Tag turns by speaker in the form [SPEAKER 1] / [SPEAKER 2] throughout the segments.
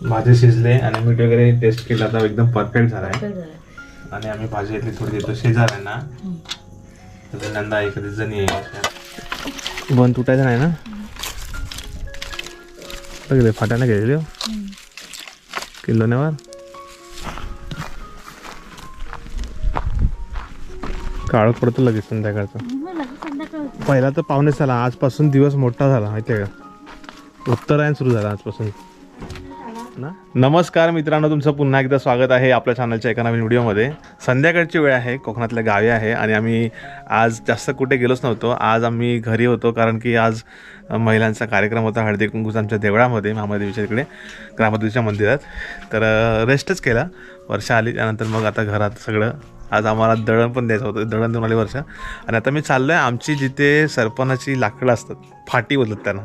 [SPEAKER 1] भाजी शिजले आणि मीठ वगैरे टेस्ट केलं आता एकदम परफेक्ट
[SPEAKER 2] झालं.
[SPEAKER 1] आणि आम्ही भाजी इथली थोडी देतो शेजाऱ्यांना तर नंदा आहे कधी जणी आहे. बन तुटायचं नाही ना? गेले फाट्याने गेलेली किलो नेवर काळ पडतो लगेच संध्याकाळचं.
[SPEAKER 2] मग लगेच संध्याकाळ होते.
[SPEAKER 1] पहिला तर पाहुणे झाला आजपासून दिवस मोठा झाला माहितीये का? उत्तरायण सुरू झाला आजपासून. ना? नमस्कार मित्रांनो तुमचं पुन्हा एकदा स्वागत आहे आपल्या चॅनलच्या एका नवीन व्हिडिओमध्ये. संध्याकाळची वेळ आहे कोकणातल्या गावी आहे आणि आम्ही आज जास्त कुठे गेलोच नव्हतो. आज आम्ही घरी होतो कारण की आज महिलांचा कार्यक्रम होता हळदी कुंकूचा आमच्या देवळामध्ये महामदेवीच्या इकडे ग्रामदेवीच्या मंदिरात. तर रेस्टच केला. वर्षा आली त्यानंतर मग आता घरात सगळं आज आम्हाला दळण पण द्यायचं होतं. दळण देऊन आली वर्ष. आणि आता मी चाललो आहे आमची जिथे सरपणाची लाकडं असतात फाटी बोलतात त्यांना.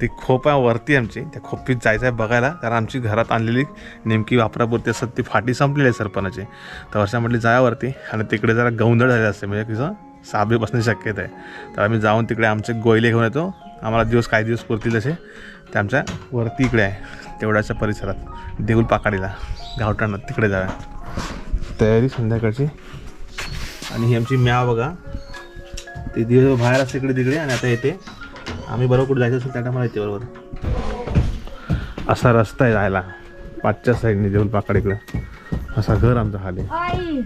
[SPEAKER 1] ती खोप आहे वरती आमची. त्या खोपीत जायचं आहे बघायला. कारण आमची घरात आणलेली नेमकी वापरापुरती असतात. ती फाटी संपलेली आहे सरपणाची. तर वर्षा म्हटली जायावरती आणि तिकडे जरा गोंधळ झाले असते. म्हणजे कसं साबे बसण्याची शक्यता आहे. तर आम्ही जाऊन तिकडे आमचे गोयले घेऊन येतो. आम्हाला दिवस काही दिवस पुरतील तसे ते आमच्या वरती इकडे आहे तेवढ्याच्या परिसरात. देऊल पाकाडीला. गावठाणात तिकडे जाऊया. तयारी संध्याकाळची. आणि ही आमची म्याव बघा. ते दिवस बाहेर असते इकडे तिकडे आणि आता येते. आम्ही बरोबर कुठे जायचं असेल त्या टायमाला येते बरोबर. असा रस्ता आहे जायला पाचच्या साईडने देऊल पाकड इकडं. असा घर आमचा खाली
[SPEAKER 2] आई.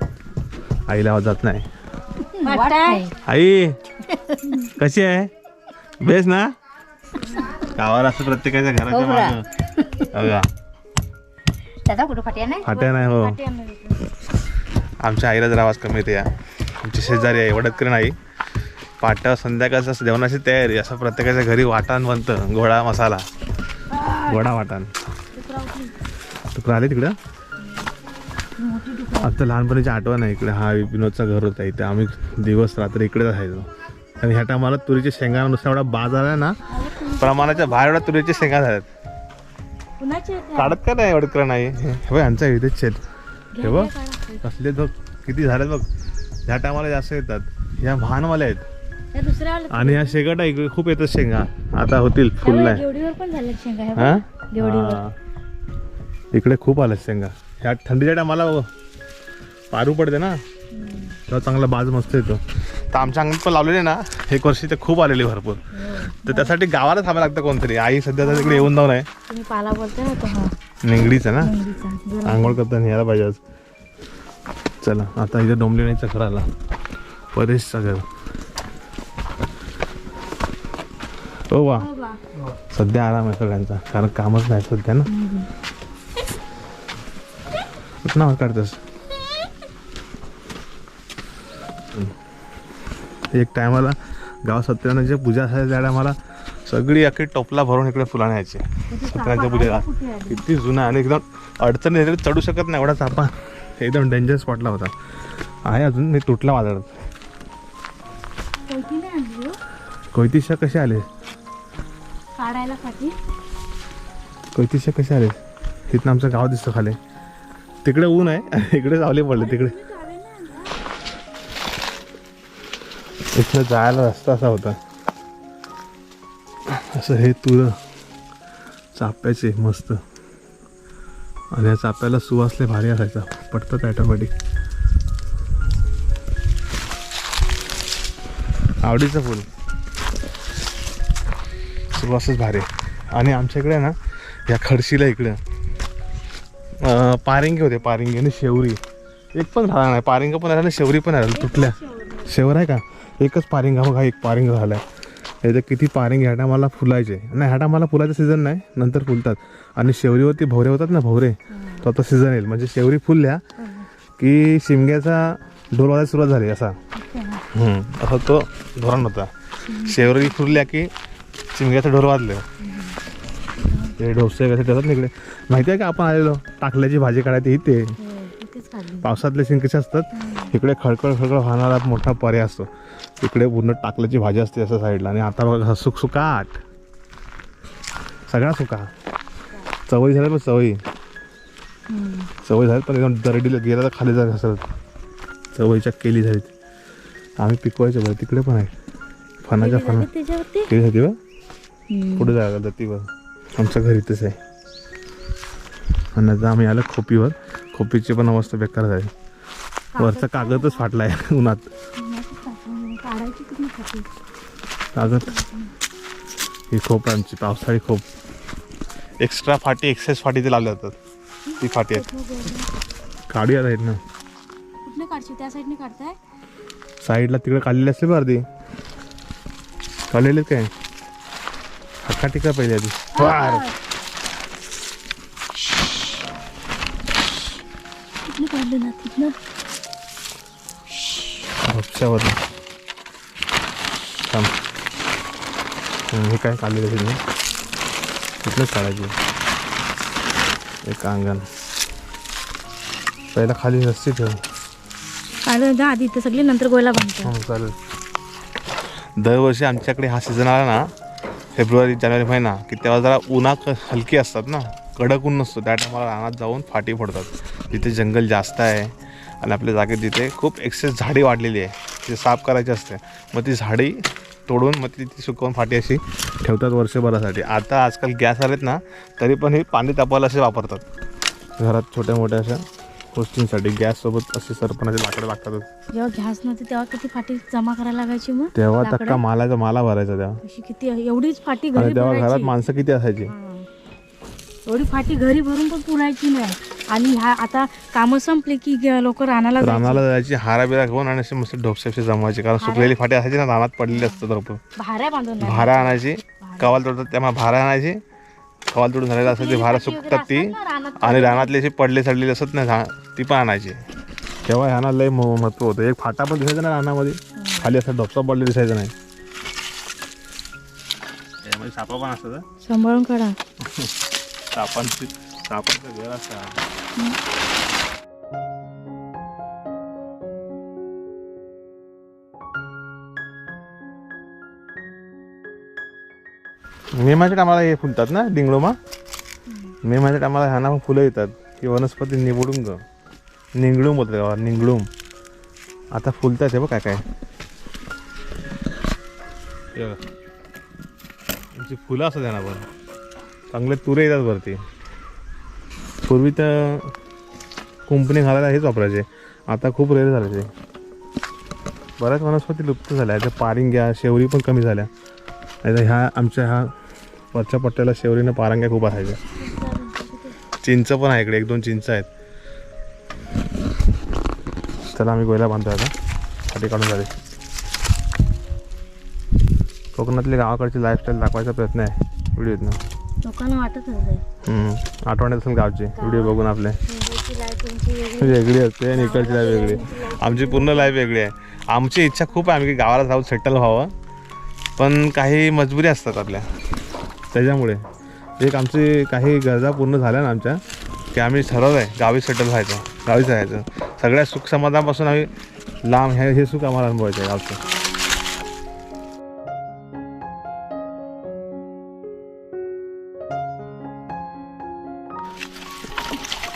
[SPEAKER 1] आईला आवाज जात नाही. आई कशी आहे? बेस ना? गावाला असं प्रत्येकाच्या घराच्या मागं. बघा.
[SPEAKER 2] त्याचा कुठं फाट्या नाही?
[SPEAKER 1] फाट्या नाही हो. आमच्या आईला जरा आवाज कमी येते या. आमची शेजारी आहे एवढंच करून आई पाट्या संध्याकाळचं असं जेवणाची तयारी असं प्रत्येकाच्या घरी वाटाण बनतं गोडा मसाला. गोडा वाटाण. तुकडं आले तिकडं? आता लहानपणीची आठवण आहे इकडे. हा विनोदचा घर होता इथे. आम्ही दिवस रात्र इकडेच असायचो आणि ह्या टायमाला तुरीचे शेंगा नुसता एवढा बाजार आहे ना प्रमाणाच्या बाहेर एवढ्या तुरीचे शेंगा झाल्यात? काढत का नाही एवढं नाही? हे बघ यांचा इथेच शेत हे बघ कसले बघ किती झालेत बघ. ह्या टायमाला जास्त येतात. ह्या महानवाल्या आहेत.
[SPEAKER 2] त्या दुसऱ्या आल्या
[SPEAKER 1] आणि ह्या शेगट इकडे खूप येतात शेंगा. आता होतील फुल
[SPEAKER 2] त्यावेळी
[SPEAKER 1] नाही
[SPEAKER 2] गेवडीवर पण झाल्या शेंगा हे
[SPEAKER 1] हा?
[SPEAKER 2] बघ. गेवडीवर.
[SPEAKER 1] हा. इकडे खूप आल्या शेंगा. ह्या थंडीच्या टायमाला पारू पडते ना. तेव्हा चांगला बाज मस्त येतो. तर आमच्या अंगणात पण लावलेले ना एक वर्षी ते खूप आलेली भरपूर. तर त्यासाठी गावाला थांबायला लागतं कोणतरी. आई सध्या तर तिकडे येऊन जाऊन आहे.
[SPEAKER 2] तुम्ही पाला बोलताय ना तो हा
[SPEAKER 1] निंगडीचं ना आंघोळ करताना यायला पाहिजे आज. चला आता इथे डोंबली नाही चक्र आला. परेशचा घर. हो वा.
[SPEAKER 2] हो बा.
[SPEAKER 1] सध्या आराम आहे सगळ्यांचा कारण कामच नाही सध्या ना. नाव काढतस एक टायमाला गाव सत्यनारायणच्या पूजा असायच्या त्या टायमाला सगळी अख्खी टोपला भरून इकडे फुलाने यायची. सत्यनारायणच्या पूजेला? किती जुना आणि एकदम अडचण चढू शकत नाही एवढा चापा एकदम डेंजर स्पॉटला होता. आहे अजून मी तुटला
[SPEAKER 2] आणली हो.
[SPEAKER 1] कोयतीशा कसे आले?
[SPEAKER 2] काढायला
[SPEAKER 1] कोयतीशा कसे आले? तिथनं आमचं गाव दिसतं खाली. तिकडे ऊन आहे इकडे सावली पडले तिकडे. इथनं जायला रस्ता असा होता. असं हे तुर चाप्याचे मस्त. आणि या चाप्याला सुवासले भारी असायचा. पटतं ऑटोमॅटिक आवडीचं फुल. सुवासच भारी. आणि आमच्या इकडे ना या खडशीला इकडे. पारिंगे होते पारिंगे आणि शेवरी. एक पण झाला नाही. पारिंग पण आला आणि शेवरी पण आला तुटल्या. शेवर आहे का? एकच पारिंगा बघा एक पारिंग झाला आहे याच्यात किती पारिंग ह्या टायमाला फुलायचे. नाही ह्या टायमाला फुलाचं सीझन नाही नंतर फुलतात. आणि शेवरीवरती भवरे होतात ना भवरे. तो आता सीझन येईल. म्हणजे शेवरी फुलल्या की शिमग्याचा ढोल वाजायला सुरुवात झाली असा. असा तो धोरण होता. शेवरी फुलल्या की शिमग्याचं ढोल वाजलं. ते डोसे कसे ठेवतात ना इकडे माहिती आहे का आपण आलेलो? टाकल्याची भाजी काढायची इथे.
[SPEAKER 2] हो,
[SPEAKER 1] पावसातले शिंग कसे असतात इकडे खळखळ खळखळ वाहणारा मोठा पर्याय असतो. इकडे पूर्ण टाकल्याची भाजी असते असं साईडला आणि आता बघा कसं सुकसुकाट सगळा सुका चवळी झाल्या पण चवळी. चवळी झाली पण एकदम दरडीला गेला तर खाली जात असत चवळीच्या केली झाली आम्ही पिकवायचं बरं तिकडे पण आहे. फणाच्या
[SPEAKER 2] केली
[SPEAKER 1] फणा.
[SPEAKER 2] जाते
[SPEAKER 1] केली होती बा. पुढे जायला जाती बघ आमच्या घरी इथंच आहे. आणि आता आम्ही आलो खोपीवर. खोपीची पण अवस्था बेकार झाली. वरचा कागदच फाटलाय उन्हात. कागद ही खोप आहे आमची पावसाळी खोप. एक्स्ट्रा फाटी एक्सेस फाटी ते लावल्या जातात. ती फाटी आहेत. काढू आहेत ना
[SPEAKER 2] कुठले काढशी त्या साईडने काढताय?
[SPEAKER 1] साईडला तिकडे काढलेली असते बरं अर्धी काढलेले काय? हक्का टिका पहिले आधी.
[SPEAKER 2] कुठले काढले ना? तिथनं
[SPEAKER 1] हे काय काढलेलं ना कुठलंच काढायची एक अंगण. पहिला खाली रस्सी ठेव.
[SPEAKER 2] काढलं जा आधी इथं सगळी नंतर गोयला बांधतात
[SPEAKER 1] हो चालेल. दरवर्षी आमच्याकडे हा सीझन आला ना फेब्रुवारी जानेवारी महिना की तेव्हा जरा उन्हा क- हलकी असतात ना कडक ऊन नसतो. त्या टायमाला रानात जाऊन फाटी फोडतात. तिथे जंगल जास्त आहे आणि आपल्या जागेत तिथे खूप एक्सेस झाडी वाढलेली आहे. ती साफ करायची असते. मग ती झाडी तोडून मग ती ती सुकवून फाटी अशी ठेवतात वर्षभरासाठी. आता आजकाल गॅस आलेत ना तरी पण हे पाणी तापवायला असे वापरतात. घरात छोट्या मोठ्या अशा गोष्टींसाठी गॅससोबत असे सरपणाचे लाकडं लागतातच
[SPEAKER 2] जेव्हा गॅस नव्हती तेव्हा किती फाटी जमा करायला लागायची मग?
[SPEAKER 1] तेव्हा? तक्का मालाचा माला भरायचा तेव्हा.
[SPEAKER 2] किती एवढीच फाटी
[SPEAKER 1] तेव्हा घरात माणसं किती असायची.
[SPEAKER 2] एवढी फाटी घरी भरून पण पुरायची नाही. आणि ह्या आता कामं संपली की लोक रानाला जायची.
[SPEAKER 1] रानाला जायची हारा बिरा घेऊन आणि असे मस्त ढोपशेपशे जमवायचे. कारण सुकलेली फाटी असायची ना रानात पडलेली असतात भरपूर
[SPEAKER 2] भाऱ्या बांधून.
[SPEAKER 1] भारा आणायची कवाल तोडतात त्यामुळे भारा आणायची. कवाल तोडून झालेलं असतं ती भारा सुकतात ती.
[SPEAKER 2] असतात
[SPEAKER 1] आणि रानातली अशी पडले सडलेली असत ना झा- ती पण आणायची. तेव्हा ह्याना लय म- महत्त्व होतं. एक फाटा पण दिसायचा ना रानामध्ये. खाली असा ढोपसा पडले दिसायचा नाही. त्यामध्ये सापा पण असतात
[SPEAKER 2] सांभाळून काढा.
[SPEAKER 1] सापांची सापांचं घर असतात मे माझ्या कामाला हे फुलतात ना डिंगलोमा मे माझ्या कामाला ह्यांना फुलं येतात ही वनस्पती निवडून ग निंगळूम होतं तेव्हा निंगळूम. आता फुलतात हे बघ काय काय. तुमची फुलं असं त्यांना चांगले तुरे येतात वरती. पूर्वी तर कुंपणी घालायला हेच वापरायचे. आता खूप रेअर झाले ते बऱ्याच वनस्पती लुप्त झाल्या. त्या पारिंग्या शेवरी पण कमी झाल्या. नाही ह्या आमच्या ह्या वरच्या पट्ट्याला शेवरीनं पारंग्या खूप असायच्या. चिंच पण आहे इकडे. एक दोन चिंच आहेत. त्याला आम्ही गोयला बांधतो आता. फाटी काढून झाले. कोकणातली गावाकडची लाईफस्टाईल दाखवायचा प्रयत्न आहे. व्हिडिओतनं.
[SPEAKER 2] लोकांना वाटत.
[SPEAKER 1] आठवण असेल गावचे. व्हिडिओ बघून आपले.
[SPEAKER 2] वेगळी.
[SPEAKER 1] असते आणि इकडची लाईफ वेगळी. आमची पूर्ण लाईफ वेगळी आहे. आमची इच्छा खूप आहे. आम्ही की गावाला जाऊन सेटल व्हावं. पण काही मजबुरी असतात आपल्या. त्याच्यामुळे. एक आमची काही गरजा पूर्ण झाल्या ना आमच्या की आम्ही ठरवलं आहे गावी सेटल व्हायचं. गावीच राहायचं सगळ्या सुख समाधानापासून आम्ही लांब. हे हे सुख आम्हाला अनुभवायचं आहे गावचं.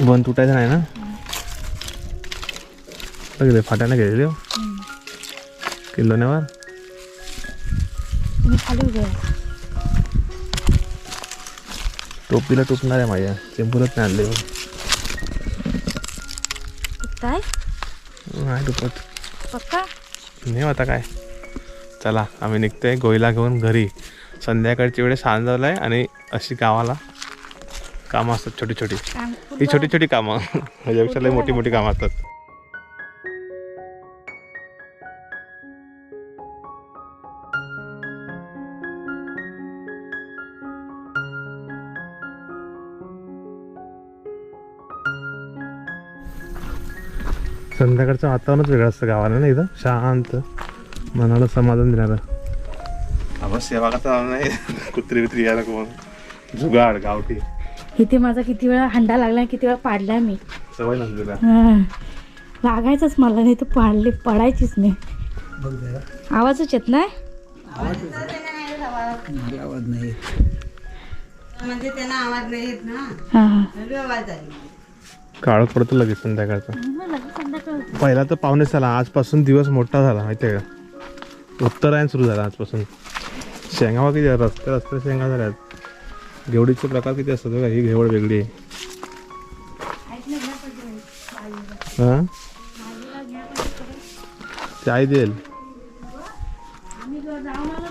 [SPEAKER 1] बंद तुटायचं नाही ना बघितले फाट्यानं गेलेली हो किल्लोनेवर. टोपीला टोपणार आहे माझ्या चेंबूरच नाही आणले
[SPEAKER 2] काय
[SPEAKER 1] नाही टोपत
[SPEAKER 2] पक्का
[SPEAKER 1] नाही आता काय चला आम्ही निघतोय गोईला घेऊन घरी. संध्याकाळची वेळ सांज झाला आहे आणि अशी गावाला कामं असतात छोटी छोटी.
[SPEAKER 2] काम
[SPEAKER 1] ही छोटी छोटी कामं. माझ्यापेक्षा लई मोठी मोठी कामं असतात. संध्याकाळचं वातावरणच वेगळं असतं गावाला ना इथं शांत. मनाला समाधान देणारं. सेवा करता नाही. कुत्री बित्री यायला कोण जुगाड गावठी.
[SPEAKER 2] इथे माझा किती वेळा हंडा लागलाय किती वेळा पाडलाय मी.
[SPEAKER 1] सवय
[SPEAKER 2] हा. लागायचंच मला नाही तर पाडले पडायचीच नाही. आवाजच येत नाही?
[SPEAKER 3] आवाज नाही. म्हणजे त्यांना आवाज नाही येत ना.
[SPEAKER 2] हा. हा
[SPEAKER 3] सगळी आवाज आली.
[SPEAKER 1] काळ पडतो लगेच संध्याकाळचा. पहिला तर पाहुणे झाला. आजपासून दिवस मोठा झाला माहिती आहे का? उत्तरायण सुरू झाला आजपासून. किती आहे? रस्ते रस्ते शेंगा झाल्यात. घेवडीचे प्रकार किती असतात बघा? ही घेवड वेगळी आहे. हा? ते आई देईल.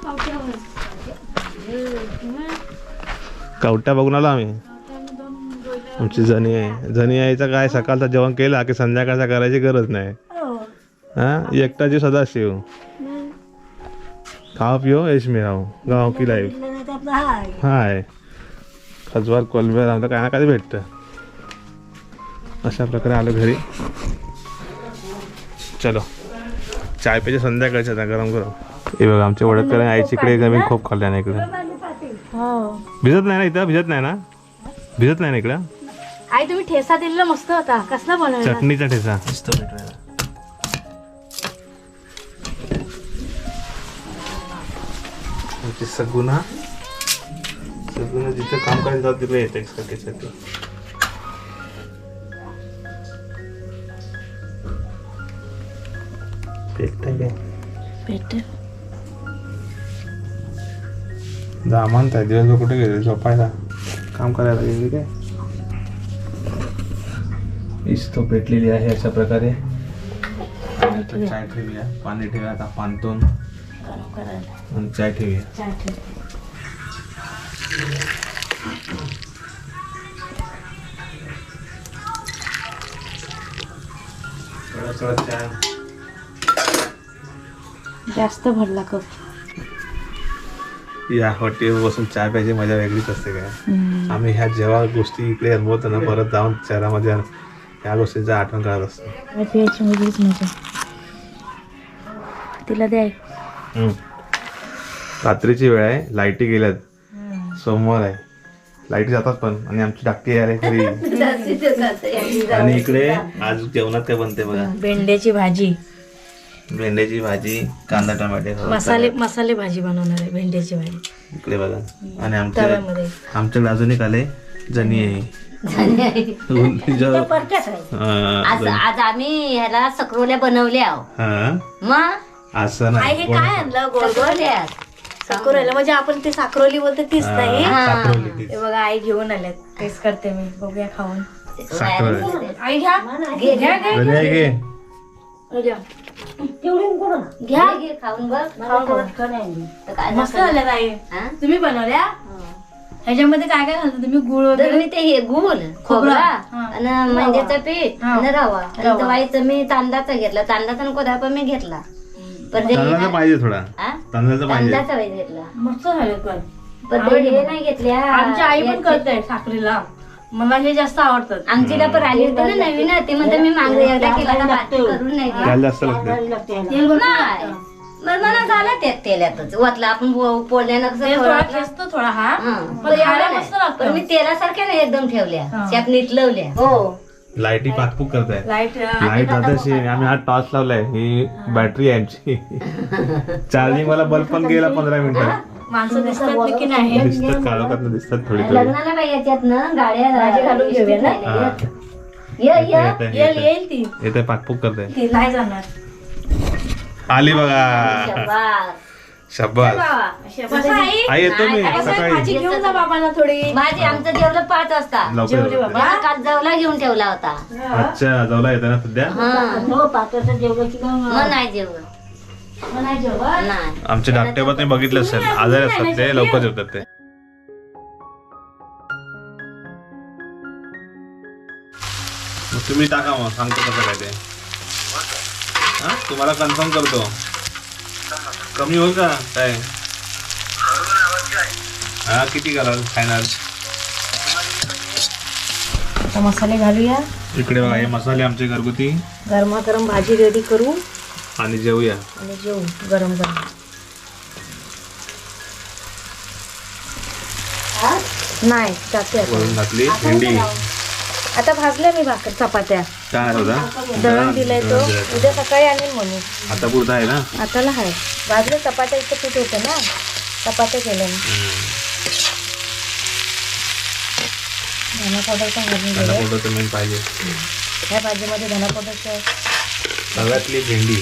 [SPEAKER 2] कावट्या
[SPEAKER 1] कवट्या बघून आलो आम्ही. आमची जणी आहे जणी आईचा काय सकाळचा जेवण केला की संध्याकाळचा करायची गरज नाही. हा? एकटाची सदाशिव. खाओ पिओ यश मी राहू गाव की लाईफ हाय. खजवार कोलब्या आमचं काय ना काय भेटतं. अशा प्रकारे आलो घरी. चलो. चाय प्यायचे संध्याकाळचे आता गरम गरम. हे बघा आमच्या वडकर आईची इकडे नवीन खोप खाल्ल्या ना इकडे.
[SPEAKER 2] हो.
[SPEAKER 1] भिजत नाही ना इथं? भिजत नाही ना? भिजत नाही ना इकडं?
[SPEAKER 2] आई तुम्ही ठेसा दिलेला मस्त होता. कसला बनवला?
[SPEAKER 1] चटणीचा ठेचा मस्त सगुना जिथं काम करायला जात तिकडे येते दामानत आहे दिवसभर कुठे गेले? झोपायला? काम करायला गेली काय? इस्तो पेटलेली आहे अशा प्रकारे. चाय ठेवूया. पाणी ठेवूया आता पानतोन आणि चाय ठेवूया. थोडा
[SPEAKER 2] जास्त भरला कप.
[SPEAKER 1] या हॉटेल बसून चहा प्यायची मजा वेगळीच असते काय? आम्ही ह्या जेव्हा गोष्टी इकडे अनुभवतो ना परत जाऊन शहरामध्ये ह्या गोष्टीचा आठवण करत असतो.
[SPEAKER 2] प्यायची वेगळीच मजा. तिला द्याय
[SPEAKER 1] हम्म. रात्रीची वेळ आहे लाईटी गेल्यात. सोमवार आहे. लाइट जातात पण आणि आमची धाकटी आहे घरी. आणि इकडे आज जेवणात काय बनते बघा?
[SPEAKER 2] भेंड्याची भाजी.
[SPEAKER 1] भेंड्याची भाजी कांदा टमाटे
[SPEAKER 2] मसाले मसाले भाजी बनवणार आहे भेंड्याची भाजी.
[SPEAKER 1] इकडे बघा. आणि आमच्या
[SPEAKER 2] तव्यामध्ये.
[SPEAKER 1] आमच्या अजून एक आले जनी आहे.
[SPEAKER 3] आज आज आम्ही ह्याला सक्रोल्या बनवल्या आहो.
[SPEAKER 1] हा.
[SPEAKER 3] मग?
[SPEAKER 1] असं नाही.
[SPEAKER 2] हे काय आणलं? गोड गोड
[SPEAKER 3] सक्रोल्या.
[SPEAKER 2] साखरोली म्हणजे आपण ते साखरोली बोलतो तीच नाही.
[SPEAKER 1] हा.
[SPEAKER 2] हे. बघा आई घेऊन आल्यात. तेच करते मी. बघूया खाऊन. आई घ्या. घ्या घ्या.
[SPEAKER 1] जनी आहे घे
[SPEAKER 2] घ्या.
[SPEAKER 3] घ्या. घे, खाऊन बघ.
[SPEAKER 2] खाऊन बघा.
[SPEAKER 3] तर काय
[SPEAKER 2] मस्त
[SPEAKER 3] झालं?
[SPEAKER 2] झाल्यात आई
[SPEAKER 3] हा?
[SPEAKER 2] तुम्ही बनवल्या? ह्याच्यामध्ये काय काय घालता तुम्ही? गुळ
[SPEAKER 3] तर
[SPEAKER 2] वगैरे?
[SPEAKER 3] मी ते हे गुळ खोबरा
[SPEAKER 2] हा.
[SPEAKER 3] आणि मैद्याचं पीठ
[SPEAKER 2] हा.
[SPEAKER 3] आणि रवा. आणि
[SPEAKER 2] रवा.
[SPEAKER 3] मी तांदळाचा घेतला. तांदळाचा आणि कोदा पण मी घेतला.
[SPEAKER 1] तांदळाचा पाहिजे थोडा? तांदळाचा पाहिजे.
[SPEAKER 3] तांदळाचा वाईट घेतला.
[SPEAKER 2] मस्त झाले पण.
[SPEAKER 3] पण ते हे नाही घेतल्या.
[SPEAKER 2] आमची आई पण
[SPEAKER 3] याचे-
[SPEAKER 2] करते साखरेला. मला हे जास्त आवडतात.
[SPEAKER 3] आमचीला पण आली होती ना नवीन ते म्हणते मी मागं एकदा केला का बाकी करून नाही दिला.
[SPEAKER 1] त्याला जास्त लागते.
[SPEAKER 2] तेल भरपूर
[SPEAKER 3] नाही. मग मला झालं त्यात तेलातच. वतला आपण पो- कसं थोडं
[SPEAKER 2] हा.
[SPEAKER 3] हा.
[SPEAKER 2] पण
[SPEAKER 3] पण
[SPEAKER 2] खायला
[SPEAKER 3] एवढं
[SPEAKER 2] मस्त
[SPEAKER 3] नाही.
[SPEAKER 2] लागतं.
[SPEAKER 3] पण मी तेलासारख्या नाही एकदम ठेवल्या.
[SPEAKER 2] हा.
[SPEAKER 3] त्यात नीट लावल्या. हो.
[SPEAKER 1] लाईटी पाकपूक करताय.
[SPEAKER 2] लाइट
[SPEAKER 1] लाइट आताशी आम्ही हा टॉर्च लावलाय. ही बॅटरी आहे आमची. चार्जिंग वाला बल्ब पण गेला पंधरा मिनिटं.
[SPEAKER 2] माणसं दिसतात की नाही
[SPEAKER 1] दिसतात काळोखात दिसतात थोडी थोडी.
[SPEAKER 3] लग्नाला बाई याच्यात ना? गाड्या
[SPEAKER 2] भाजी घालून घेऊया ना?
[SPEAKER 1] हा.
[SPEAKER 3] ये ये.
[SPEAKER 1] येतंय,
[SPEAKER 2] येईल ती.
[SPEAKER 1] येते पाकपूक
[SPEAKER 2] ती नाही जाणार.
[SPEAKER 1] आली बघा.
[SPEAKER 3] शाबास.
[SPEAKER 1] शब्बास
[SPEAKER 2] कसं आई
[SPEAKER 1] येतो मी सकाळी.
[SPEAKER 2] भाजी घेऊन जा बाबांना थोडी.
[SPEAKER 3] भाजी आमचं जेवलं पाच वाजता.
[SPEAKER 1] लवकर
[SPEAKER 2] जेवली
[SPEAKER 1] येतो.
[SPEAKER 2] बाबा?
[SPEAKER 3] काल जवला घेऊन ठेवला होता.
[SPEAKER 1] अच्छा जवला येते ना सध्या?
[SPEAKER 3] हा. मग नाही जेवलं.
[SPEAKER 2] मग नाही
[SPEAKER 3] नाही.
[SPEAKER 1] आमचे धाकटे तुम्ही बघितलं असेल आजारी असतात ते लवकर जेवतात ते. मग तुम्ही टाका मग सांगतो कसं काय ते. हा? तुम्हाला कन्फर्म करतो. कमी होईल का? काय? हा किती कराल फायनल
[SPEAKER 2] आता मसाले घालूया.
[SPEAKER 1] इकडे बघा हे मसाले आमचे घरगुती.
[SPEAKER 2] गरमागरम भाजी रेडी करू.
[SPEAKER 1] आणि जेवूया.
[SPEAKER 2] आणि जेवू गरम गरम. नाही.
[SPEAKER 1] वरून घातली भेंडी.
[SPEAKER 2] आता भाजल्या मी भाकर चपात्या.
[SPEAKER 1] काय होता
[SPEAKER 2] दळण दिलंय तो. उद्या सकाळी आणेल म्हणून
[SPEAKER 1] आता पुरता आहे ना?
[SPEAKER 2] आताला आहे भाजले चपात्या इथं पीठ होतं ना? चपात्या केल्या धना पावडर पण घालून
[SPEAKER 1] त्याला
[SPEAKER 2] दिले
[SPEAKER 1] कुठं मेन पाहिजे.
[SPEAKER 2] ह्या भाजीमध्ये धना पावडरचं
[SPEAKER 1] तव्यातली भेंडी.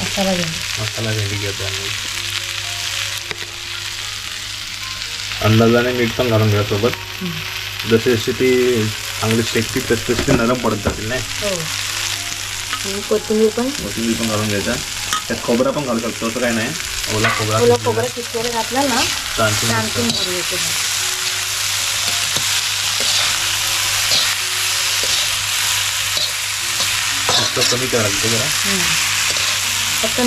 [SPEAKER 2] मसाला घेऊन
[SPEAKER 1] मसाला भेंडी घेतो आम्ही. अंदाजाने मीठ पण घालून घ्या सोबत. जशी जशी ती चांगले टेस्टी टेस्टी नरम पडत जातील नाही?
[SPEAKER 2] हो. कोथिंबीर पण?
[SPEAKER 1] कोथिंबीर पण घालून घ्यायचा. त्यात खोबरा पण घालू शकतो असं काय नाही. ओला खोबरा
[SPEAKER 2] ओला खोबरं किसलेलं घातलं ना
[SPEAKER 1] कमी करायला लागतं जरा.
[SPEAKER 2] फक्त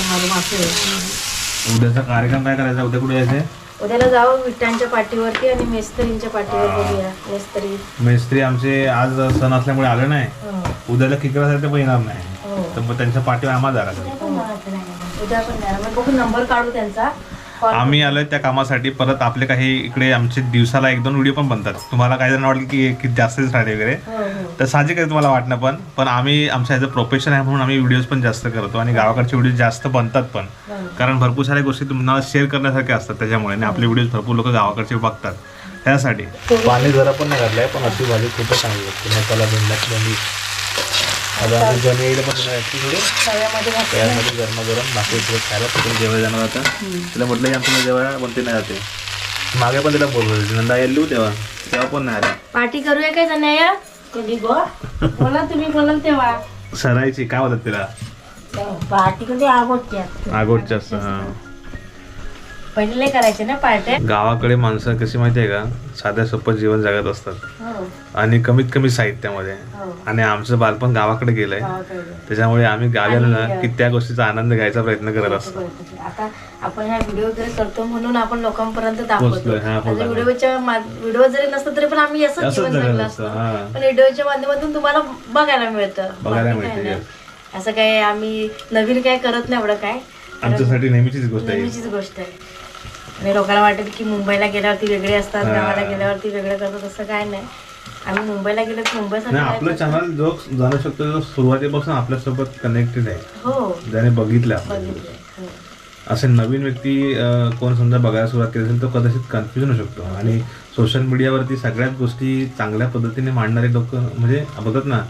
[SPEAKER 2] मारून वाफेवर
[SPEAKER 1] उद्याचा कार्यक्रम काय करायचा? उद्या कुठे जायचंय?
[SPEAKER 2] उद्याला जाऊ विटांच्या पाठीवरती आणि मेस्तरींच्या पाठीवर बघूया. मेस्तरी.
[SPEAKER 1] मेस्त्री आमचे आज सण असल्यामुळे आले नाही.
[SPEAKER 2] हो.
[SPEAKER 1] उद्याला किकरासाठी पण येणार नाही.
[SPEAKER 2] हो.
[SPEAKER 1] तर मग त्यांच्या पाठीवर आम्हाला जायला लागेल.
[SPEAKER 2] उद्या पण नाही. मग बघू नंबर काढू त्यांचा.
[SPEAKER 1] आम्ही आलोय त्या कामासाठी परत आपले काही इकडे आमचे दिवसाला एक दोन व्हिडिओ पण बनतात. तुम्हाला काही जण वाटलं की की जास्तच राहिले वगैरे.
[SPEAKER 2] हो हो.
[SPEAKER 1] तर साहजिक आहे तुम्हाला वाटणं पण. पण आम्ही आमच्या ह्याचं प्रोफेशन आहे म्हणून आम्ही व्हिडिओज पण जास्त करतो आणि गावाकडचे व्हिडिओ जास्त बनतात पण. कारण भरपूर साऱ्या गोष्टी तुम्हाला शेअर करण्यासारख्या असतात त्याच्यामुळे आणि आपले व्हिडिओज भरपूर लोक गावाकडचे बघतात. त्यासाठी. पाणी जरा पण नाही घातलंय पण अशी भाजी खूपच चांगली असते मसाला त्यामध्ये गरमा गरम भाकरी खायला तिकडे जेवायला जाणार होता तिला म्हटलं की आमच्या जेवायला बनते नाही जाते. मागे पण तिला होते नंदा येल्लू तेव्हा. तेव्हा पण नाही
[SPEAKER 2] पार्टी करूया काय जनाया कधी गो? बोला तुम्ही बोलाल तेव्हा.
[SPEAKER 1] सरायची काय होतात तिला?
[SPEAKER 2] पार्टी कधी
[SPEAKER 1] आगोटच्या असतं हा.
[SPEAKER 2] पहिले करायचे ना पार्ट्या?
[SPEAKER 1] गावाकडे माणसं कशी माहिती आहे का? साध्या सोपं जीवन जगत असतात.
[SPEAKER 2] हो.
[SPEAKER 1] आणि कमीत कमी साहित्यामध्ये.
[SPEAKER 2] हो.
[SPEAKER 1] आणि आमचं बालपण गावाकडे गेलंय.
[SPEAKER 2] गावाकडे.
[SPEAKER 1] त्याच्यामुळे आम्ही गावी आलो ना की त्या गोष्टीचा आनंद घ्यायचा प्रयत्न करत असतो.
[SPEAKER 2] आता आपण हा व्हिडिओ वगैरे करतो म्हणून आपण लोकांपर्यंत दाखवतो
[SPEAKER 1] पोहोचलोय, हा, आपण दाखवतो.
[SPEAKER 2] व्हिडिओच्या व्हिडिओ जरी नसतं तरी पण आम्ही असंच जीवन
[SPEAKER 1] जगत
[SPEAKER 2] जगलं
[SPEAKER 1] असतं,
[SPEAKER 2] असतं
[SPEAKER 1] हा.
[SPEAKER 2] पण व्हिडिओच्या माध्यमातून तुम्हाला बघायला मिळतं.
[SPEAKER 1] बघायला
[SPEAKER 2] बाकी काय
[SPEAKER 1] मिळतं,
[SPEAKER 2] नाही. असं काय आम्ही नवीन काय करत नाही एवढं काय.
[SPEAKER 1] आमच्यासाठी नेहमीचीच गोष्ट आहे.
[SPEAKER 2] नेहमीचीच गोष्ट आहे. आणि लोकांना वाटत की मुंबईला गेल्यावरती वेगळे असतात गावाला गेल्यावरती वेगळं करतात असं काय नाही. आम्ही मुंबईला गेलो मुंबईसाठी काय
[SPEAKER 1] आपलं चॅनल जो जाणू शकतो जो सुरुवातीपासून आपल्यासोबत कनेक्टेड आहे.
[SPEAKER 2] हो.
[SPEAKER 1] ज्याने बघितलं
[SPEAKER 2] हो.
[SPEAKER 1] असे नवीन व्यक्ती कोण समजा बघायला सुरुवात केली असेल तो कदाचित कन्फ्युजन होऊ शकतो. आणि सोशल मीडियावरती सगळ्याच गोष्टी चांगल्या पद्धतीने मांडणारे लोक म्हणजे बघत ना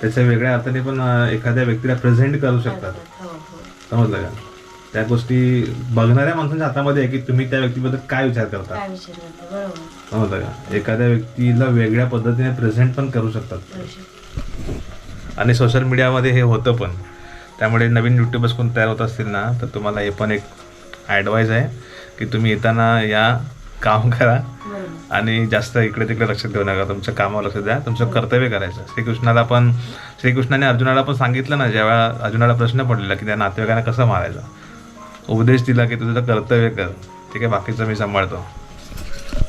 [SPEAKER 1] त्याच्या वेगळ्या अर्थाने पण एखाद्या व्यक्तीला प्रेझेंट करू शकतात.
[SPEAKER 2] हो हो.
[SPEAKER 1] समजलं का? त्या गोष्टी बघणाऱ्या माणसांच्या हातामध्ये आहे की तुम्ही त्या व्यक्तीबद्दल काय विचार करता?
[SPEAKER 2] काय विचार करतो? बरोबर.
[SPEAKER 1] समजलं का एखाद्या व्यक्तीला वेगळ्या पद्धतीने प्रेझेंट पण करू शकतात. आणि सोशल मीडियामध्ये हे होतं पण. त्यामुळे नवीन युट्यूबर्स कोण तयार होत असतील ना तर तुम्हाला हे पण एक ॲडवाईज आहे की तुम्ही येताना या काम करा.
[SPEAKER 2] बरोबर.
[SPEAKER 1] आणि जास्त इकडे तिकडे लक्ष देऊ नका. तुमच्या कामावर लक्ष द्या. तुमचं कर्तव्य करायचं. श्रीकृष्णाला पण श्रीकृष्णाने अर्जुनाला पण सांगितलं ना जेव्हा अर्जुनाला प्रश्न पडलेला की त्या नातेवाईकांना कसं मारायचं? उपदेश दिला की तुझं कर्तव्य कर. ठीक आहे बाकीचं मी सांभाळतो.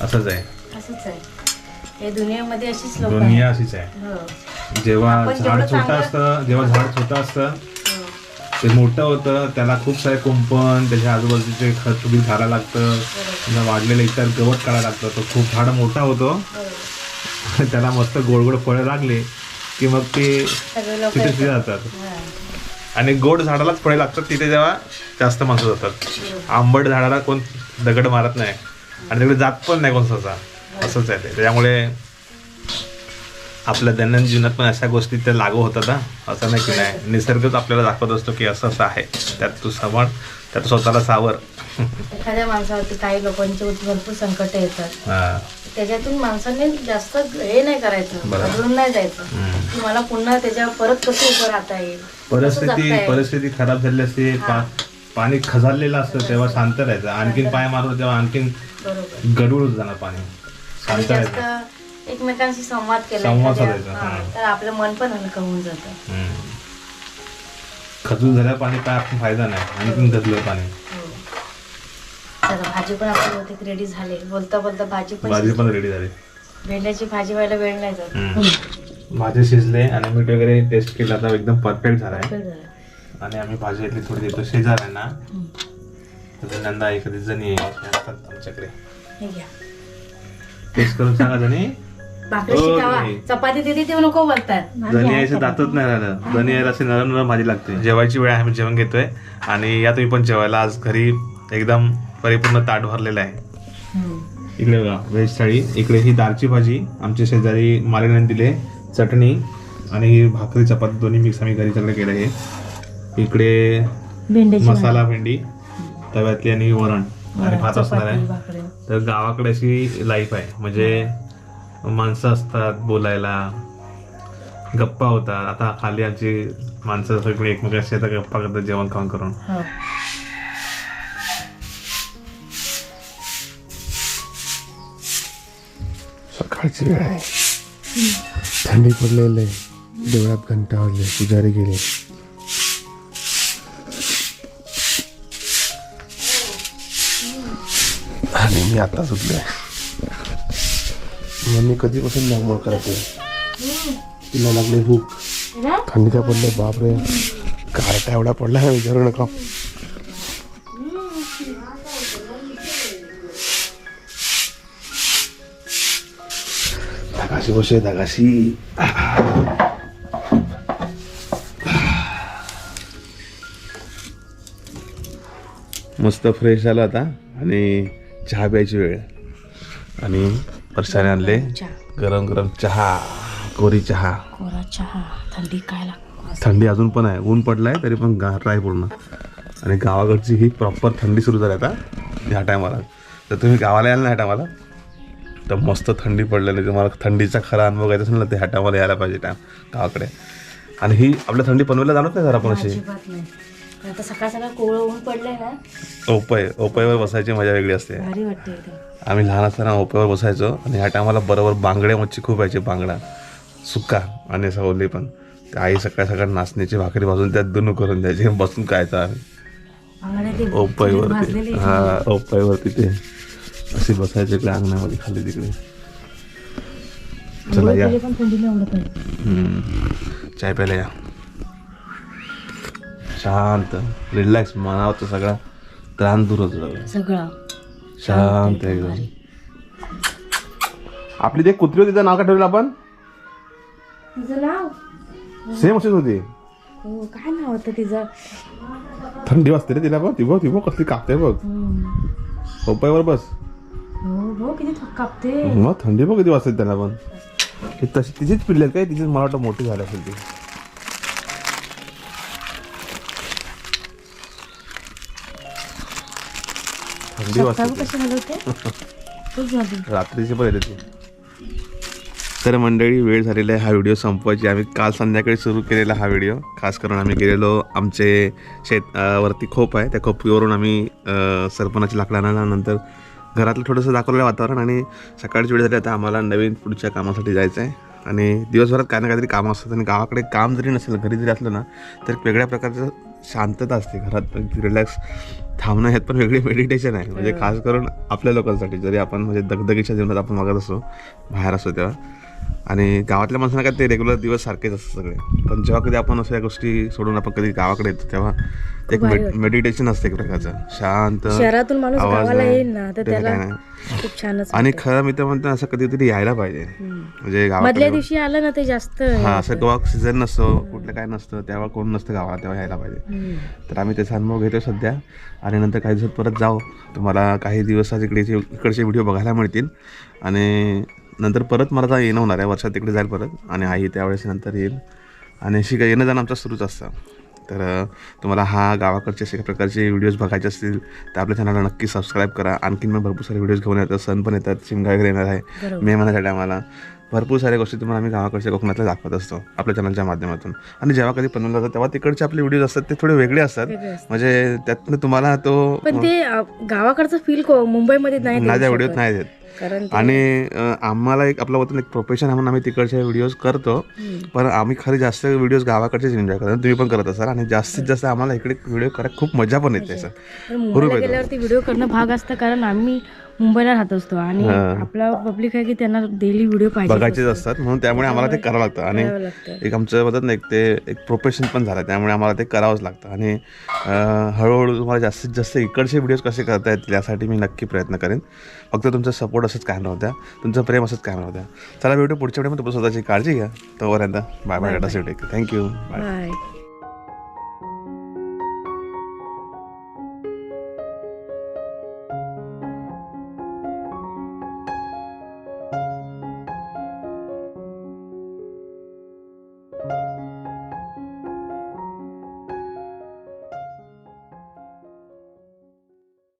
[SPEAKER 1] असंच आहे.
[SPEAKER 2] असंच आहे. हे दुनियेमध्ये अशीच लोक आहेत.
[SPEAKER 1] दुनिया अशीच आहे.
[SPEAKER 2] हो.
[SPEAKER 1] जेव्हा
[SPEAKER 2] आपण
[SPEAKER 1] झाड छोटं
[SPEAKER 2] चांगलं-
[SPEAKER 1] असतं जेव्हा झाड छोटं असतं
[SPEAKER 2] हो.
[SPEAKER 1] ते मोठं होतं त्याला खूप सारे कुंपण त्याच्या आजूबाजूचे खत बी घालायला लागतं त्याला वाढलेलं इतर गवत काढायला लागतं तो खूप झाड मोठा होतो.
[SPEAKER 2] बरोबर.
[SPEAKER 1] त्याला मस्त गोड गोड फळं लागले की मग ते
[SPEAKER 2] सगळे लोक
[SPEAKER 1] तिथे तिथे जातात. आणि गोड झाडालाच फळे लागतात तिथे जेव्हा जास्त माणसं जातात. आंबट झाडाला कोण दगड मारत नाही. आणि तिकडे जात पण नाही कोण सहसा. असंच आहे ते. त्याच्यामुळे आपल्या दैनंदिन जीवनात पण अशा गोष्टी त्या लागू होतात हा. असं नाही की नाही. निसर्गच आपल्याला दाखवत असतो की असं असं आहे. त्यात तू समण त्यात स्वतःला सावर.
[SPEAKER 2] एखाद्या माणसावरती काही लोकांची भरपूर संकट येतात. त्याच्यातून माणसाने जास्त हे नाही करायचं
[SPEAKER 1] बरोबर.
[SPEAKER 2] घाबरून नाही जायचं
[SPEAKER 1] हम्म.
[SPEAKER 2] की मला पुन्हा त्याच्यावर परत कसं उभं राहता येईल कसं
[SPEAKER 1] परिस्थिती
[SPEAKER 2] येईल?
[SPEAKER 1] परिस्थिती खराब झाली असते पा- पाणी खजारलेलं असतं तेव्हा शांत राहायचं आणखीन पाय मारून तेव्हा आणखीन
[SPEAKER 2] बरोबर
[SPEAKER 1] गडूळ जाणार पाणी
[SPEAKER 2] आणि
[SPEAKER 1] शांत राहायचं
[SPEAKER 2] जास्त एकमेकांशी संवाद केला
[SPEAKER 1] संवाद
[SPEAKER 2] एखाद्या-
[SPEAKER 1] साधायचा,
[SPEAKER 2] हा,
[SPEAKER 1] हा.
[SPEAKER 2] तर आपलं मन पण हलकं होऊन जातं
[SPEAKER 1] हम्म. खजूर झाल्या पाणी काय आपण फायदा नाही आणखीन गजलं पाणी.
[SPEAKER 2] चला भाजी पण आपली बहुतेक रेडी झाली. बोलता बोलता भाजी पण
[SPEAKER 1] भाजी पण रेडी झाली.
[SPEAKER 2] भेंड्याची भाजी व्हायला वेळ नाही जात.
[SPEAKER 1] भाजी शिजले आणि मीठ वगैरे टेस्ट केलं आता एकदम परफेक्ट झालाय. आणि आम्ही भाजी इथली थोडी देतो. शेजार आहे ना. तर नंदा एखादी जणी असतात आमच्याकडे. टेस्ट करून सांगा जणी. हो.
[SPEAKER 2] चपाती दिली ते नको बोलतात.
[SPEAKER 1] जणी यायचं दातच नाही राहिलं. जणी यायला अशी नरम नरम भाजी लागते. जेवायची वेळ आम्ही जेवण घेतोय. आणि या तुम्ही पण जेवायला आज घरी एकदम परिपूर्ण ताट भरलेलं आहे. इकडे बघा व्हेज थाळी. इकडे ही दालची भाजी आमच्या शेजारी मालिनीने दिले चटणी आणि ही भाकरी चपाती दोन्ही मिक्स आम्ही घरी सगळे केलं हे इकडे मसाला भेंडी तव्यातली आणि वरण. आणि भात असणार आहे. तर गावाकडे अशी लाईफ आहे. म्हणजे माणसं असतात बोलायला. गप्पा होतात. आता खाली आमची माणसं सगळी एकमेकांशी आता गप्पा करतात जेवण खाऊन करून.
[SPEAKER 4] सकाळची वेळ आहे. थंडी पडलेली आहे. देवळात घंटा वाजले पुजारी गेले. आणि मी आता सुटलोय मम्मी कधीपासून नागमोड करते? तिला लागले भूक. थंडीचा पडले बापरे. गारटा एवढा पडला विचारू नका. धागाशी बसे धागाशी
[SPEAKER 1] मस्त फ्रेश झालं आता आणि चहा प्यायची वेळ. आणि परशाने आणले गरम गरम चहा कोरी चहा.
[SPEAKER 2] कोरा चहा. थंडी काय लागतो
[SPEAKER 1] थंडी अजून पण आहे. ऊन पडलाय तरी पण गार आहे पूर्ण. आणि गावाकडची ही प्रॉपर थंडी सुरू झाली आता ह्या टायमाला तर तुम्ही गावाला याल ना ह्या टायमाला तर मस्त थंडी पडलेली तुम्हाला थंडीचा खरा अनुभव घ्यायचा असेल ना ह्या टायमाला यायला पाहिजे टाइम गावाकडे आणि ही आपल्या थंडी पनवेलला जाणत नाही जरा आपण अशी?
[SPEAKER 2] अजिबात नाही. पण आता सकाळ सकाळ कोवळं ऊन पडलंय ना.
[SPEAKER 1] ओपय ओपयवर बसायची मजा वेगळी असते.
[SPEAKER 2] भारी वाटते इथे
[SPEAKER 1] आम्ही लहान असताना ओप्यावर बसायचो आणि ह्या टायमाला बरोबर बांगड्या मच्छी खूप यायची बांगडा सुक्का आणि असं ओली पण. ते आई सकाळ सकाळ नाचण्याची भाकरी भाजून त्यात दुनू करून द्यायची बसून खायचं आम्ही.
[SPEAKER 2] ते
[SPEAKER 1] ओपाईवरती
[SPEAKER 2] भाजलेली
[SPEAKER 1] हा ओपाईवरती ते. असे बसायचे इकडे अंगणामध्ये खाली तिकडे. चला या. चाय प्यायला या. शांत. रिलॅक्स मनावरचा सगळा त्राण दूर होतो सगळं. शांत एकदम. आपली ते कुत्री होती तिचं नाव काय ठेवलं आपण?
[SPEAKER 2] तिचं नाव?
[SPEAKER 1] सेम अशीच होती.
[SPEAKER 2] हो काय नाव होतं तिचं?
[SPEAKER 1] थंडी वाजते रे तिला बघ. ती बघ ती बघ कसली कापते बघ. ओपाईवर बस.
[SPEAKER 2] हो किती थक कापते.
[SPEAKER 1] मग थंडी बघ किती वाजते त्यांना पण. तशी तिचीच पिल्ले काय? तिचीच मला वाटतं मोठी झाली असेल ती. थंडी वाजते रात्रीची पण येते ती. तर मंडळी वेळ झालेला आहे. हा व्हिडिओ संपवायची. आम्ही काल संध्याकाळी सुरू केलेला हा व्हिडिओ. खास करून आम्ही गेलेलो आमचे शेत वरती खोप आहे. त्या खोपीवरून आम्ही सरपणाची लाकडं आणल्यानंतर घरातलं थोडंसं दाखवलेलं वातावरण आणि सकाळची वेळ झाली आता आम्हाला नवीन पुढच्या कामासाठी जायचं आहे आणि दिवसभरात काही ना काहीतरी कामं असतात आणि गावाकडे काम जरी नसेल घरी जरी असलं ना तर एक वेगळ्या प्रकारचं शांतता असते घरात. रिलॅक्स थांबणं ह्यात पण वेगळी मेडिटेशन आहे. म्हणजे खास करून आपल्या लोकांसाठी. जरी आपण म्हणजे दगदगीच्या जीवनात आपण वागत असतो बाहेर असतो तेव्हा. आणि गावातल्या माणसांना काय ते रेग्युलर दिवस सारखेच असतात सगळे. पण जेव्हा कधी आपण असं या गोष्टी सोडून आपण कधी गावाकडे येतो तेव्हा ते एक मेडिटेशन असते एक प्रकारचं. शांत
[SPEAKER 2] शहरातून माणूस
[SPEAKER 1] आवाज
[SPEAKER 2] गावाला
[SPEAKER 1] नाही,
[SPEAKER 2] येईल ना तर
[SPEAKER 1] त्याचं
[SPEAKER 2] त्याला
[SPEAKER 1] काय नाही.
[SPEAKER 2] खूप छानच
[SPEAKER 1] आणि खरं मी तर म्हणतो असं कधीतरी यायला पाहिजे. म्हणजे
[SPEAKER 2] मधल्या दिवशी आलं ना ते जास्त.
[SPEAKER 1] हा असं जेव्हा सीझन नसतो कुठलं काय नसतं तेव्हा कोण नसतं गावाला तेव्हा यायला पाहिजे. तर आम्ही त्याचा अनुभव घेतो सध्या. आणि नंतर काही दिवसात परत जाऊ. तुम्हाला काही दिवसात इकडे इकडचे व्हिडिओ बघायला मिळतील. आणि नंतर परत मला येणं होणार आहे. वर्षात तिकडे जाईल परत. आणि आई त्यावेळेस नंतर येईल. आणि अशी काय येणं जाणं आमचं सुरूच असतं. तर तुम्हाला हा गावाकडचे अशा प्रकारचे व्हिडिओज बघायचे असतील तर आपल्या चॅनलला नक्की सबस्क्राईब करा. आणखीन मग भरपूर सारे व्हिडिओज घेऊन येतात. सण पण येतात. शिमगा वगैरे येणार आहे. मे महिन्याच्या टायमाला भरपूर साऱ्या गोष्टी तुम्हाला आम्ही गावाकडच्या कोकणातल्या दाखवत असतो. आपल्या चॅनलच्या माध्यमातून. आणि जेव्हा कधी पनवेल जातो तेव्हा तिकडचे आपले व्हिडिओज असतात ते थोडे वेगळे असतात. म्हणजे त्यातनं तुम्हाला तो
[SPEAKER 2] पण ते गावाकडचं फील मुंबईमध्ये नाही.
[SPEAKER 1] व्हिडिओत नाही देत. आणि आम्हाला एक आपलं होतं ना, एक प्रोफेशन म्हणून आम्ही तिकडचे व्हिडिओज करतो. पण आम्ही खरी जास्त व्हिडिओज गावाकडचेच एन्जॉय करतो तुम्ही पण करत असाल. आणि जास्तीत जास्त आम्हाला इकडे व्हिडिओ करायला खूप मजा पण येते सर.
[SPEAKER 2] व्हिडिओ करणं भाग असतं. कारण आम्ही मुंबईला राहत असतो आणि आपला पब्लिक आहे की त्यांना डेली व्हिडिओ पाहिजे
[SPEAKER 1] बघायचेच असतात. म्हणून त्यामुळे आम्हाला ते करावं लागतं. आणि एक आमचं म्हणतात ना एक ते एक प्रोफेशन पण झालं त्यामुळे आम्हाला ते करावंच लागतं. आणि हळूहळू तुम्हाला जास्तीत जास्त इकडचे व्हिडिओज कसे करता येतील यासाठी मी नक्की प्रयत्न करेन. फक्त तुमचा सपोर्ट असंच काय नव्हत्या तुमचं प्रेम असंच काय नव्हत्या चला व्हिडिओ पुढच्या व्हिडिओमध्ये स्वतःची काळजी घ्या. तोपर्यंत bye bye tata thank you bye
[SPEAKER 2] bye